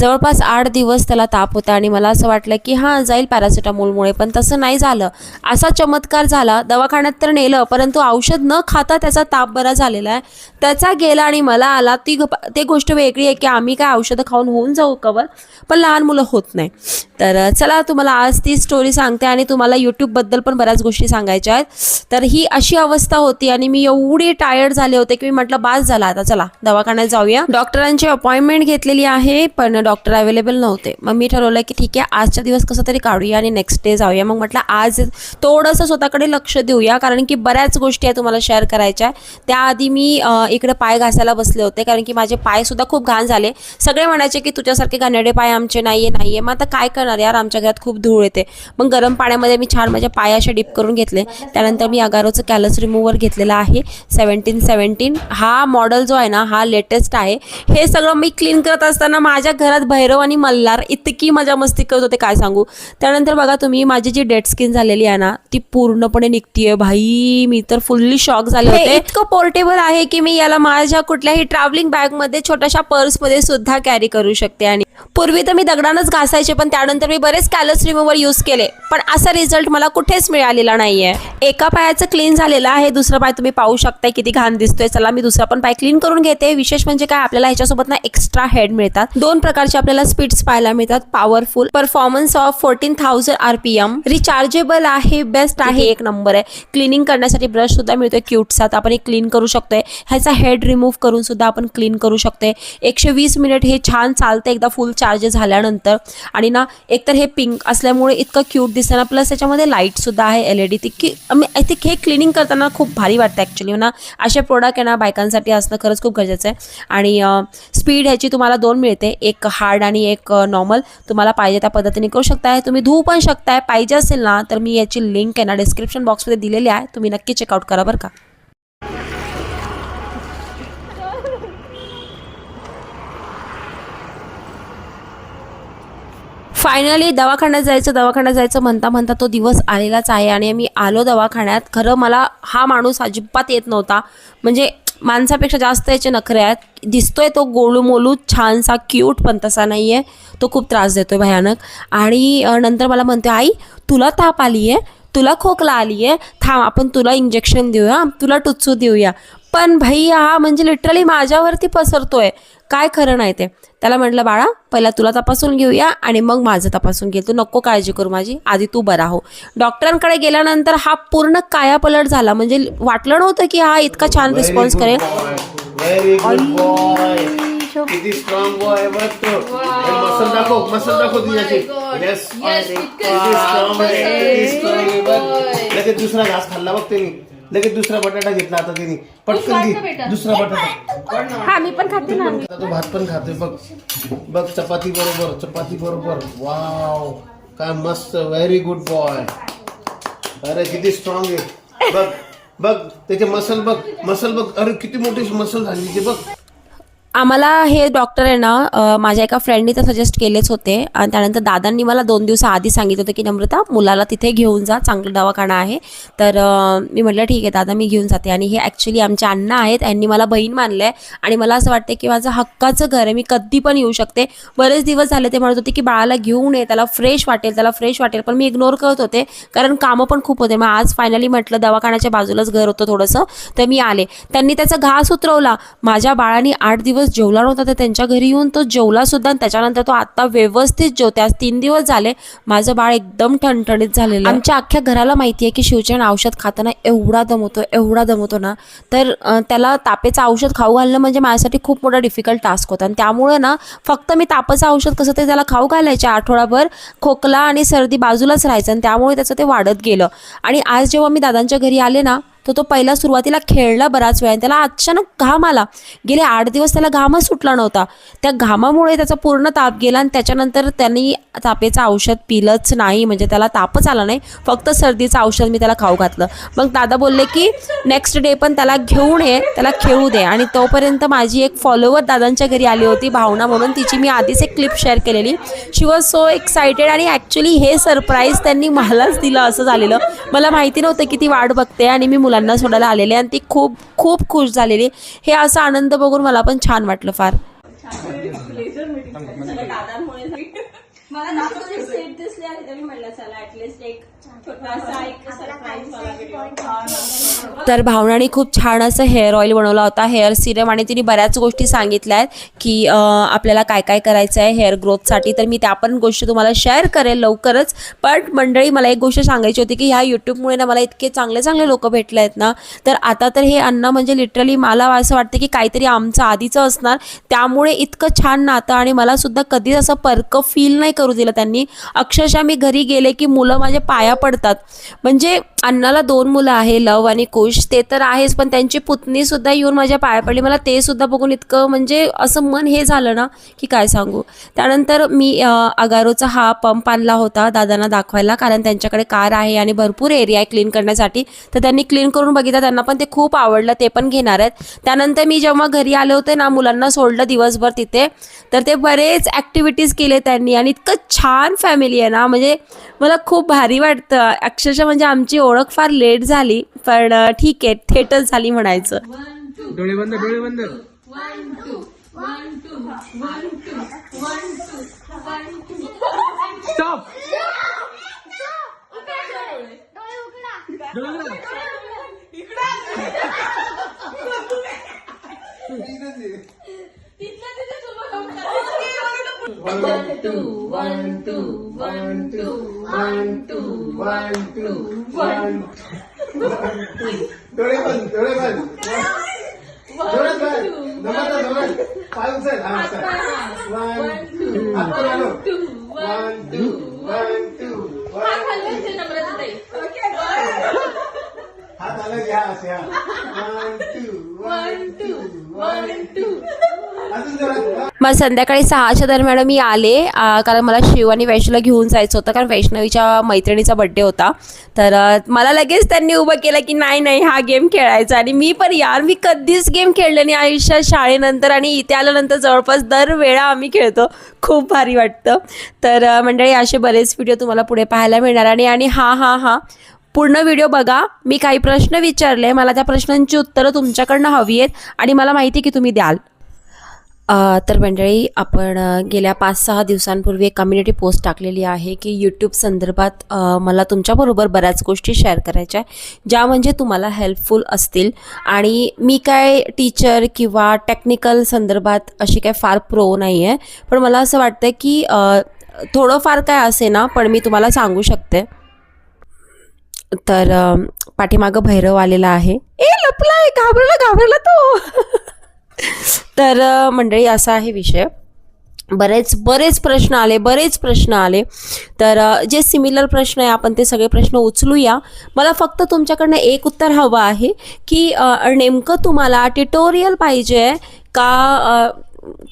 जवळपास आठ दिवस त्याला ताप होता आणि मला असं वाटलं की हां जाईल पॅरासिटामोलमुळे पण तसं नाही झालं. असा चमत्कार झाला. दवाखान्यात तर नेलं परंतु औषध न खाता त्याचा ताप बरा झालेला आहे. त्याचा गेला आणि मला आला. ती ते गोष्ट वेगळी आहे की आम्ही काय औषधं खाऊन होऊन जाऊ कवर? पण लहान मुलं होत नाही. तर चला तुम्हाला आज ती स्टोरी सांगते आणि तुम्हाला यूट्यूबबद्दल पण बऱ्याच गोष्टी सांगायच्या आहेत. तर ही अशी अवस्था होती आणि मी एवढी टायर्ड झाले होते की मी म्हटलं बास झाला आता चला दवाखान्यात जाऊया. डॉक्टरांची अपॉइंटमेंट घेतलेली आहे पण डॉक्टर अवेलेबल नव्हते. मग मी ठरवलं की ठीक आहे आजच्या दिवस कसं तरी काढूया आणि नेक्स्ट डे जाऊया. मग म्हटलं आज थोडंसं स्वतःकडे लक्ष देऊया कारण की बऱ्याच गोष्टी आहे तुम्हाला शेअर करायच्या आहे त्याआधी मी इकडे पाय घासायला बसले होते कारण की माझे पायसुद्धा खूप घाण झाले. सगळे म्हणायचे की तुझ्यासारखे घाणेडे पाय आमचे नाही आहे नाही आहे मग आता काय करणार? यार आमच्या घरात खूप धूळ येते. मग गरम पाण्यामध्ये मी छान माझ्या पाय असे डिप करून घेतले. त्यानंतर मी अगारोचं कॅलस रिमूव्हर घेतलेला आहे. सेवन्टीन सेवन्टीन हा मॉडेल जो आहे ना हा लेटेस्ट आहे. हे सगळं मी क्लीन करत असताना माझ्या घरात भैरव आणि मल्हार इतकी मजा मस्ती करत होते काय सांगू? त्यानंतर बघा तुम्ही माझी जी डेड स्किन झालेली आहे ना ती पूर्णपणे निघतीये भाई. मी तर फुल्ली शॉक झाले होते. इतकं पोर्टेबल आहे की मी याला माझ्या कुठल्याही ट्रॅव्हलिंग बॅगमध्ये छोट्याशा पर्समध्ये सुद्धा कॅरी करू शकते आणि पूर्वी तर मी दगडानच घासायचे पण त्यानंतर मी बरेच कॅलस रिमूव्हर यूज केले. पण असा रिझल्ट मला कुठेच मिळालेला नाही आहे एका पायाचं क्लीन झालेलं आहे दुसरा पाय तुम्ही पाहू शकताय किती घाण दिसतोय. चला मी दुसरा पण पाय क्लीन करून घेते. विशेष म्हणजे काय आपल्याला ह्याच्यासोबत ना एक्स्ट्रा हेड मिळतात. दोन प्रकारचे आपल्याला स्पीड्स पाहायला मिळतात. Powerful performance of fourteen thousand RPM rechargeable आहे बेस्ट आहे एक नंबर आहे. क्लिनिंग करण्यासाठी ब्रश सुद्धा मिळतोय क्यूटचा तर आपण एक क्लीन करू शकतोय. ह्याचा हेड रिमूव्ह करून सुद्धा आपण क्लीन करू शकतोय. एकशे वीस मिनिट हे छान चालतं एकदा फुल चार्ज झाल्यानंतर. आणि ना एकतर हे पिंक असल्यामुळे इतकं क्यूट दिसतं ना प्लस त्याच्यामध्ये लाईटसुद्धा आहे एल ई डी ती. की आय थिंक हे क्लिनिंग करताना खूप भारी वाटतं ॲक्च्युली ना असे प्रोडक्ट आहे ना बायकांसाठी असणं खरंच खूप गरजेचं आहे. आणि स्पीड ह्याची तुम्हाला दोन मिळते. एक हार्ड आणि एक नॉर्मल तुम्हाला पाहिजे त्या पद्धतीने करू शकताय. तुम्ही धुवू पण शकताय. पाहिजे असेल ना तर मी याची लिंक आहे ना डिस्क्रिप्शन बॉक्समध्ये दिलेली आहे. तुम्ही नक्की चेकआउट करा बरं का. फायनली दवाखान्यात जायचं दवाखान्यात जायचं म्हणता म्हणता तो दिवस आलेलाच आहे आणि मी आलो दवाखान्यात. खरं मला हा माणूस अजिबात येत नव्हता. म्हणजे माणसापेक्षा जास्त याचे नखरे आहेत. दिसतोय तो गोलू मोलू छानसा क्यूट पण तसा नाही आहे तो खूप त्रास देतोय भयानक. आणि नंतर मला म्हणते आई तुला ताप आली आहे तुला खोकला आली आहे थांब आपण तुला इंजेक्शन देऊया तुला टुच्चू देऊया. पण भाई हा म्हणजे लिटरली माझ्यावरती पसरतोय. काय खरं नाही ते. त्याला म्हटलं बाळा पहिला तुला तपासून घेऊया आणि मग माझं तपासून घे. तू नको काळजी करू माझी. आधी तू बरा हो. डॉक्टरांकडे गेल्यानंतर हा पूर्ण कायापलट झाला. म्हणजे वाटलं नव्हतं की हा इतका छान रिस्पॉन्स करेल. दुसरा घास खाल्ला बघ लगेच दुसरा बटाटा घेतला आता त्यांनी पटकन घे. दुसरा बटाटा. हा मी पण खाते ना. आता तो भात पण खातोय बघ. बघ चपाती बरोबर चपाती बरोबर. वाव. काय मस्त व्हेरी गुड बॉय अरे किती स्ट्रॉंग आहे. बघ बघ त्याचे मसल बघ. मसल बघ. अरे किती मोठी मसल झाली ते बघ. आम्हाला हे डॉक्टर आहे ना माझ्या एका फ्रेंडनी तर सजेस्ट केलेच होते. आणि त्यानंतर दादांनी मला दोन दिवसाआधी सांगितलं होतं की नम्रता मुलाला तिथे घेऊन जा चांगला दवाखाना आहे. तर मी म्हटलं ठीक आहे दादा मी घेऊन जाते. आणि हे ॲक्च्युली आमच्या अण्णा आहेत. यांनी मला बहीण मानलं आहे आणि मला असं वाटतं की माझं हक्काचं घर आहे. मी कधी पण येऊ शकते. बरेच दिवस झाले ते म्हणत होते की बाळाला घेऊन ये. त्याला फ्रेश वाटेल त्याला फ्रेश वाटेल. पण मी इग्नोर करत होते. कारण कामं पण खूप होते. मग आज फायनली म्हटलं दवाखान्याच्या बाजूलाच घर होतं थोडंसं. तर मी आले. त्यांनी त्याचा घास उतरवला. माझ्या बाळाने आठ दिवस जेवला नव्हता तर त्यांच्या घरी येऊन तो जेवला सुद्धा आणि त्याच्यानंतर तो आता व्यवस्थित जेवते आज तीन दिवस झाले माझं बाळ एकदम ठणठणीत झालेलं. आहे. आमच्या अख्ख्या घराला माहिती आहे की शिवचरण औषध खाताना एवढा दमवतो एवढा दमवतो ना. तर त्याला तापेचं औषध खाऊ घालणं म्हणजे माझ्यासाठी खूप मोठा डिफिकल्ट टास्क होता. आणि त्यामुळे ना फक्त मी तापाचं औषध कसं ते त्याला खाऊ घालायचे आठवडाभर खोकला आणि सर्दी बाजूलाच राहायचं आणि त्यामुळे त्याचं ते वाढत गेलं. आणि आज जेव्हा मी दादांच्या घरी आले ना तर तो पहिला सुरुवातीला खेळला बराच वेळ आणि त्याला अचानक घाम आला. गेले आठ दिवस त्याला घामच सुटला नव्हता. त्या घामामुळे त्याचा पूर्ण ताप गेला आणि त्याच्यानंतर त्यांनी तापेचं औषध पिलंच नाही म्हणजे त्याला तापच आला नाही. फक्त सर्दीचं औषध मी त्याला खाऊ घातलं. मग दादा बोलले की नेक्स्ट डे पण त्याला घेऊन ये त्याला खेळू दे. आणि तोपर्यंत माझी एक फॉलोवर दादांच्या घरी आली होती भावना म्हणून. तिची मी आधीच एक क्लिप शेअर केलेली. शी वॉज सो एक्सायटेड आणि ॲक्च्युली हे सरप्राईज त्यांनी मलाच दिलं असं झालेलं. मला माहिती नव्हतं की ती वाट बघते आणि मी मुलांना सोडायला आलेले आणि ती खूप खूप खुश झालेली. हे असा आनंद बघून मला पण छान वाटलं फार. मला तर भावनाने खूप छान असं हेअर ऑइल बनवला होता. हेअर सिरम आणि तिने बऱ्याच गोष्टी सांगितल्या आहेत की आपल्याला काय काय करायचं आहे हेअर ग्रोथसाठी. तर मी त्या पण गोष्टी तुम्हाला शेअर करेल लवकरच. पण मंडळी मला एक गोष्ट सांगायची होती की ह्या यूट्यूबमुळे ना मला इतके चांगले चांगले लोक भेटले आहेत ना. तर आता तर हे अन्न म्हणजे लिटरली मला असं वाटतं की काहीतरी आमचं आधीचं असणार. त्यामुळे इतकं छान नातं आणि मला सुद्धा कधीच असं परकं फील नाही करू दिलं त्यांनी. अक्षरशः मी घरी गेले की मुलं माझ्या पाया पडतात म्हणजे अण्णाला दोन मुलं आहे लव आणि कुश. ते तर आहेच पण त्यांची पुतणी सुद्धा येऊन माझ्या पाया पडली. मला ते सुद्धा बघून इतकं म्हणजे असं मन हे झालं ना की काय सांगू. त्यानंतर मी अगारोचा हा पंप आणला होता दादांना दाखवायला कारण त्यांच्याकडे कार आहे आणि भरपूर एरिया आहे क्लीन करण्यासाठी. तर त्यांनी क्लीन करून बघितलं त्यांना पण ते खूप आवडलं ते पण घेणार आहेत. त्यानंतर मी जेव्हा घरी आले होते ना मुलांना सोडलं दिवसभर तिथे तर ते बरेच ॲक्टिव्हिटीज केले त्यांनी. आणि इतकं छान फॅमिली आहे ना म्हणजे मला खूप भारी वाटतं. अक्षरशः म्हणजे आमची ओळख फार लेट झाली पण ठीक आहे थेटच झाली म्हणायचं. डोळे बंद डोळे बंद. स्टॉप डोळे उघडा. डोळे बंद डोळे बंद डोळे बंद जमत जमत पाय उचल हा उचल वन टू हात पण आलो वन टू वन टू हात मग संध्याकाळी सहाच्या दरम्यान मी आले कारण मला शिव आणि वैष्णवला घेऊन जायचं होतं कारण वैष्णवीच्या मैत्रिणीचा बड्डे होता. तर मला लगेच त्यांनी उभं केलं की नाही नाही हा गेम खेळायचा. आणि मी पण यार मी कधीच गेम खेळले नाही. आयुष्यात शाळेनंतर आणि इथे आल्यानंतर जवळपास दर वेळा आम्ही खेळतो. खूप भारी वाटतं. तर मंडळी असे बरेच व्हिडिओ तुम्हाला पुढे पाहायला मिळणार. आणि आणि हा हा हा. पूर्ण व्हिडिओ बघा. मी काही प्रश्न विचारले. मला त्या प्रश्नांची उत्तरं तुमच्याकडनं हवी आहेत. आणि मला माहिती आहे की तुम्ही द्याल. तर मंडळी आपण गेल्या पाच सहा दिवसांपूर्वी एक कम्युनिटी पोस्ट टाकलेली आहे की यूट्यूब संदर्भात मला तुमच्याबरोबर बऱ्याच गोष्टी शेअर करायच्या आहे ज्या म्हणजे तुम्हाला हेल्पफुल असतील. आणि मी काय टीचर किंवा टेक्निकल संदर्भात अशी काय फार प्रो नाही आहे पण मला असं वाटतं की थोडंफार काय असे ना पण मी तुम्हाला सांगू शकते. तर पाठीमागं भैरव आलेला आहे. ए लपलाय घाबरला घाबरला तो. तर मंडळी असा आहे विषय. बरेच बरेच प्रश्न आले बरेच प्रश्न आले. तर जे सिमिलर प्रश्न आहे आपण ते सगळे प्रश्न उचलूया. मला फक्त तुमच्याकडनं एक उत्तर हवं आहे की नेमकं तुम्हाला ट्युटोरियल पाहिजे का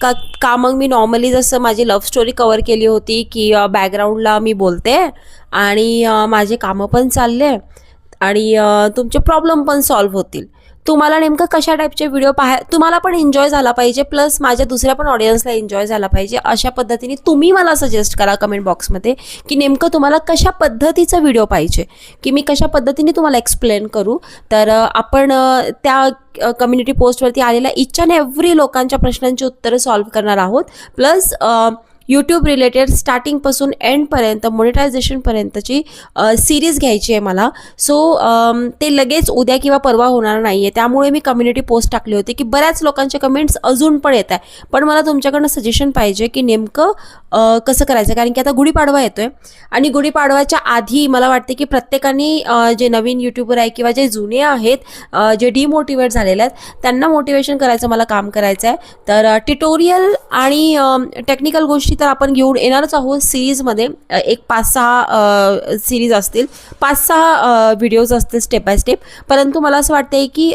का का मग मी नॉर्मली जसं माझी लव्ह स्टोरी कवर केली होती की बॅकग्राऊंडला मी बोलते आणि माझे कामं पण चालले आणि तुमचे प्रॉब्लेम पण सॉल्व्ह होतील. तुम्हाला नेमकं कशा टाईपचे व्हिडिओ पाहाय तुम्हाला पण एन्जॉय झाला पाहिजे प्लस माझ्या दुसऱ्या पण ऑडियन्सला एन्जॉय झाला पाहिजे. अशा पद्धतीने तुम्ही मला सजेस्ट करा कमेंट बॉक्समध्ये की नेमकं तुम्हाला कशा पद्धतीचा व्हिडिओ पाहिजे. की मी कशा पद्धतीने तुम्हाला एक्सप्लेन करू. तर आपण त्या कम्युनिटी पोस्टवरती आलेल्या इच्छा एव्हरी लोकांच्या प्रश्नांची उत्तरं सॉल्व्ह करणार आहोत. प्लस यूट्यूब रिलेटेड स्टार्टिंगपासून एंडपर्यंत मोनिटायझेशनपर्यंतची सिरीज घ्यायची आहे मला. सो ते लगेच उद्या किंवा परवा होणार नाही आहे त्यामुळे मी कम्युनिटी पोस्ट टाकली होती की बऱ्याच लोकांचे कमेंट्स अजून पण येत आहे पण मला तुमच्याकडनं सजेशन पाहिजे की नेमकं कसं करायचं? कारण की आता गुढीपाडवा येतो आहे आणि गुढीपाडव्याच्या आधी मला वाटते की प्रत्येकाने जे नवीन यूट्यूबर आहे किंवा जे जुने आहेत जे डिमोटिवेट झालेले आहेत त्यांना मोटिवेशन करायचं मला काम करायचं आहे तर ट्युटोरियल आणि टेक्निकल गोष्टी तर आपण घेऊन येणारच आहोत सिरीजमध्ये. एक पाच सहा सिरीज असतील. पाच सहा व्हिडिओज असतील स्टेप बाय स्टेप परंतु मला असं वाटतं की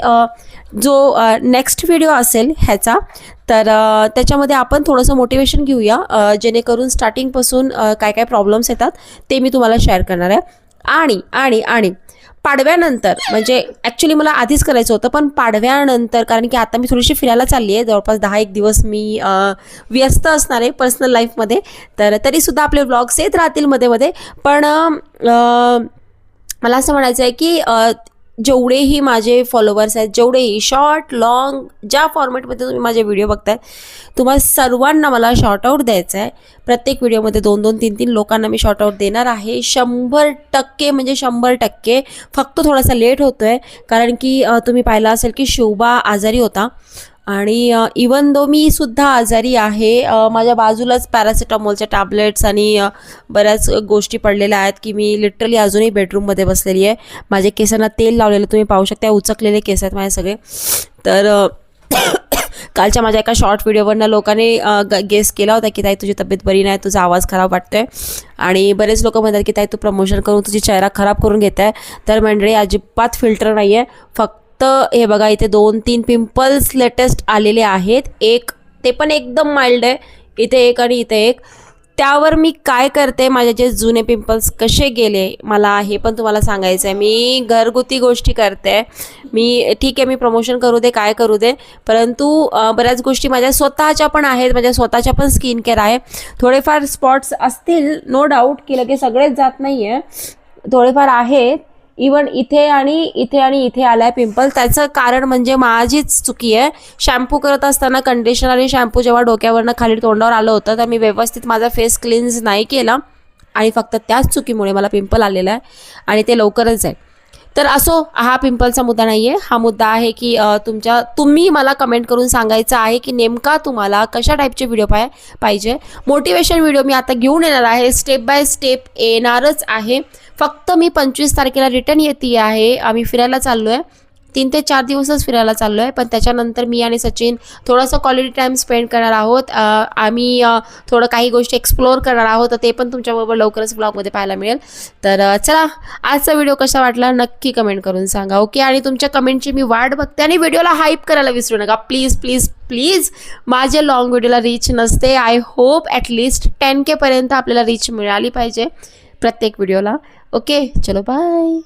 जो नेक्स्ट व्हिडिओ असेल ह्याचा तर त्याच्यामध्ये आपण थोडंसं मोटिवेशन घेऊया. जेणेकरून स्टार्टिंगपासून काय काय प्रॉब्लेम्स येतात ते मी तुम्हाला शेअर करणार आहे. आणि आणि आणि. पाडव्यानंतर म्हणजे ॲक्च्युली मला आधीच करायचं होतं पण पाडव्यानंतर कारण की आता मी थोडीशी फिरायला चालली आहे जवळपास दहा एक दिवस मी व्यस्त असणार आहे पर्सनल लाईफमध्ये तर तरीसुद्धा आपले व्लॉग्स येत राहतील मध्ये मध्ये. पण मला असं म्हणायचं आहे की जेवढेही माझे फॉलोवर्स आहेत जेवढेही शॉर्ट लॉंग ज्या फॉर्मॅटमध्ये तुम्ही माझे व्हिडिओ बघताय तुम्हाला सर्वांना मला शॉर्टआउट द्यायचं आहे. प्रत्येक व्हिडिओमध्ये दोन दोन तीन तीन लोकांना मी शॉर्टआउट देणार आहे. शंभर टक्के म्हणजे शंभर टक्के. फक्त थोडासा लेट होतो आहे कारण की तुम्ही पाहिलं असेल की शोभा आजारी होता. आणि इवन दो मी सुद्धा आजारी आहे माझ्या बाजूलाच पॅरासिटामॉलच्या टॅबलेट्स आणि बऱ्याच गोष्टी पडलेल्या आहेत की मी लिटरली अजूनही बेडरूममध्ये बसलेली आहे. माझ्या केसांना तेल लावलेलं तुम्ही पाहू शकता उचकलेले केस आहेत माझे सगळे. तर कालच्या माझ्या एका शॉर्ट व्हिडिओवरनं लोकांनी गेस केला होता की ताई तुझी तब्येत बरी नाही तुझा आवाज खराब वाटतोय. आणि बरेच लोक म्हणतात की ताई तू प्रमोशन करून तुझी चेहरा खराब करून घेत आहे तर मंडळी अजिबात फिल्टर नाही आहे फक्त हे बघा इथे दोन तीन पिंपल्स लेटेस्ट आलेले आहेत. एक ते पण एकदम माइल्ड आहे. इथे एक आणि इथे एक. त्यावर मी काय करते माझे जे जुने पिंपल्स कसे गेले मला हे पण तुम्हाला सांगायचं आहे मी घरगुती गोष्टी करते. मी ठीक आहे मी प्रमोशन करू दे काय करू दे. परंतु बऱ्याच गोष्टी माझ्या स्वतःच्या पण आहेत माझ्या स्वतःच्या पण स्किन केअर आहे. थोडेफार स्पॉट्स असतील नो डाऊट की लगेच सगळेच जात नाही आहे थोडेफार आहेत इवन इथे आणि इथे आणि इथे आलाय पिंपल. त्याचं कारण म्हणजे माझीच चुकी आहे. शॅम्पू करत असताना कंडिशनर आणि शॅम्पू जेव्हा डोक्यावरनं खाली तोंडावर आलं होतं तर मी व्यवस्थित माझा फेस क्लिन्ज नाही केला. आणि फक्त त्याच चुकीमुळे मला पिंपल आलेला आहे. आणि ते लवकरच आहे. तर असो हा पिंपलचा मुद्दा नाही आहे हा मुद्दा आहे की तुमच्या तुम्ही मला कमेंट करून सांगायचं आहे की नेमका तुम्हाला कशा टाईपचे व्हिडिओ पाय पाहिजे. मोटिवेशन व्हिडिओ मी आता घेऊन येणार आहे. स्टेप बाय स्टेप येणारच आहे. फक्त मी पंचवीस तारखेला रिटर्न येते आहे. आम्ही फिरायला चाललो आहे तीन ते चार दिवसच फिरायला चाललो आहे पण त्याच्यानंतर मी आणि सचिन थोडंसं क्वालिटी टाईम स्पेंड करणार आहोत. आम्ही थोडं काही गोष्टी एक्सप्लोअर करणार आहोत तर ते पण तुमच्याबरोबर लवकरच ब्लॉगमध्ये पाहायला मिळेल. तर चला आजचा व्हिडिओ कसा वाटला नक्की कमेंट करून सांगा ओके आणि तुमच्या कमेंटची मी वाट बघते आणि व्हिडिओला हाईप करायला विसरू नका. प्लीज प्लीज प्लीज माझ्या लॉंग व्हिडिओला रीच नसते. I hope at least ten केपर्यंत आपल्याला रीच मिळाली पाहिजे प्रत्येक व्हिडिओला ओके चलो बाय